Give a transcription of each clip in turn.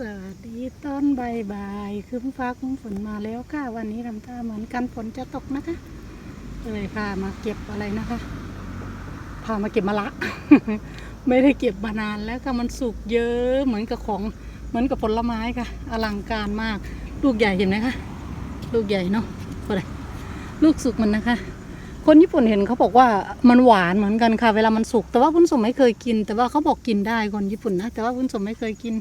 วัสดีตอนใบ่ายบคืมฟ้าครึ้มฝนมาแล้วค่ะ วันนี้ทำท่าเหมือนกันฝนจะตกนะคะเลยพามาเก็บอะไรนะคะ พามาเก็บมะละ ไม่ได้เก็บมานานแล้วค่ะมันสุกเยอะเหมือนกับของเหมือนกับผลไม้ค่ะ อลังการมาก ลูกใหญ่เห็นไหมคะลูกใหญ่เนาะก็เลยลูกสุกมันนะคะ คนญี่ปุ่นเห็นเขาบอกว่ามันหวานเหมือนกันค่ะ เวลามันสุกแต่ว่าพุ้นสมไม่เคยกิน แต่ว่าเขาบอกกินได้คนญี่ปุ่นนะแต่ว่าพุ้นสมไม่เคยกิน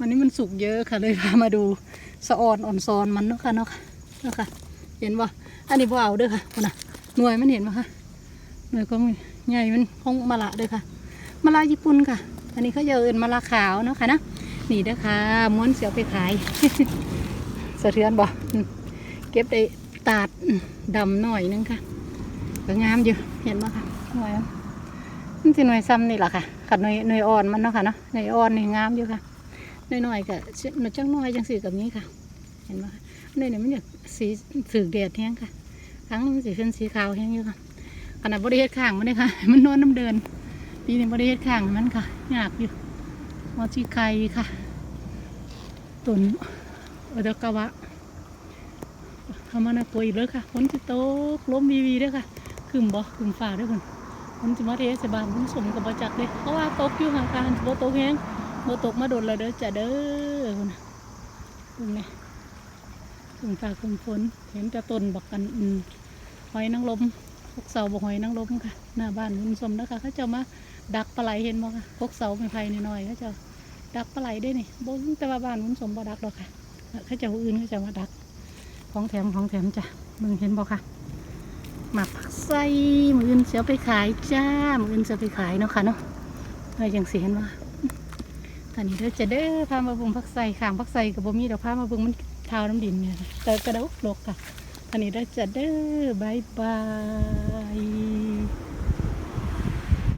วันนี้มันสุกเยอะค่ะเลยพามาดูสะออนอ่อนซอนมันเนาะค่ะเนาะเนาะค่ะ เห็นบ่อันนี้บ่เอาเด้อค่ะคุณน่ะหน่วยมันเห็นบ่คะหน่วยขอใหญ่มันของมะละเด้อค่ะมะละญี่ปุ่นค่ะ อันนี้เขาจะเอินมะละขาวเนาะค่ะนะนี่เด้อค่ะม้วนเสียวไปขายสะเทือนบ่อืมเก็บได้ตาดดำหน่อยนึงค่ะก็งามอยู่เห็นไหมคะหน่วยมันสิหน่วยซ้ำนี่แหละค่ะขัดหน่วยหน่วยอ่อนมันเนาะค่ะเนาะหน่วยอ่อนนี่งามอยู่ค่ะ น่วยหน่อยก็หน่วยจังน่อยจังสีกับนี้ค่ะ เห็นไหมคะหน่วยนี่มันอยากสีสืกแดดแห้งค่ะครั้งมันสีเป็นสีขาวแห้งอยู่ค่ะขนาดบริเวณข้างมันเลยค่ะ มันนวลน้ำเดินปีนี้บริเวณข้างมันค่ะยากอยู่มอชีไข่ค่ะต้นออเดกาวะทำมานาตัวอีกเลยค่ะฝนจะตกล้มวีวีด้วยค่ะคืมบ่คืมฝ่าด้วยคนฝนจะมาเทศบาลคุณสมกับประจักเลยเพราะว่าตกอยู่ห่างกันบ่ตกแห้ง บ่ตกมาโดนเลยเด้อจ้ะเด้อคนน่ะตรงนี้คืมฝ่าคืมฝนเห็นแต่ต้นบักกันอืมหอยนางรมพวกเสาบ่หอยนางรมค่ะ หน้าบ้านคุณสมนะคะเขาเจะมาดักปลาไหลเห็นบ่ค่ะพวกเสาไม้ไผ่น้อยๆเขาเจะดักปลาไหลได้นี่บ่แต่ว่าบ้านคุณสมบ่ดักหรอกค่ะเขาเจะอื่นเขาเจะมาดัก ของแถมของแถมจ้ะมึงเห็นบอกค่ะหมักผักไส้มืออื่นเสียไปขายจ้ามืออื่นจะไปขายเนาะค่ะเนาะอะไรอย่างเสียนว่า อนนี้เราจะเด้อพามาเบิ่งพักไส่ขางพักไส่กับบ่มีเดี๋ยวพามาเบิ่งมันเท้าน้ำดินเนี่ยแต่กระดกลกค่ะอันนี้เราจะเด้อบายบาย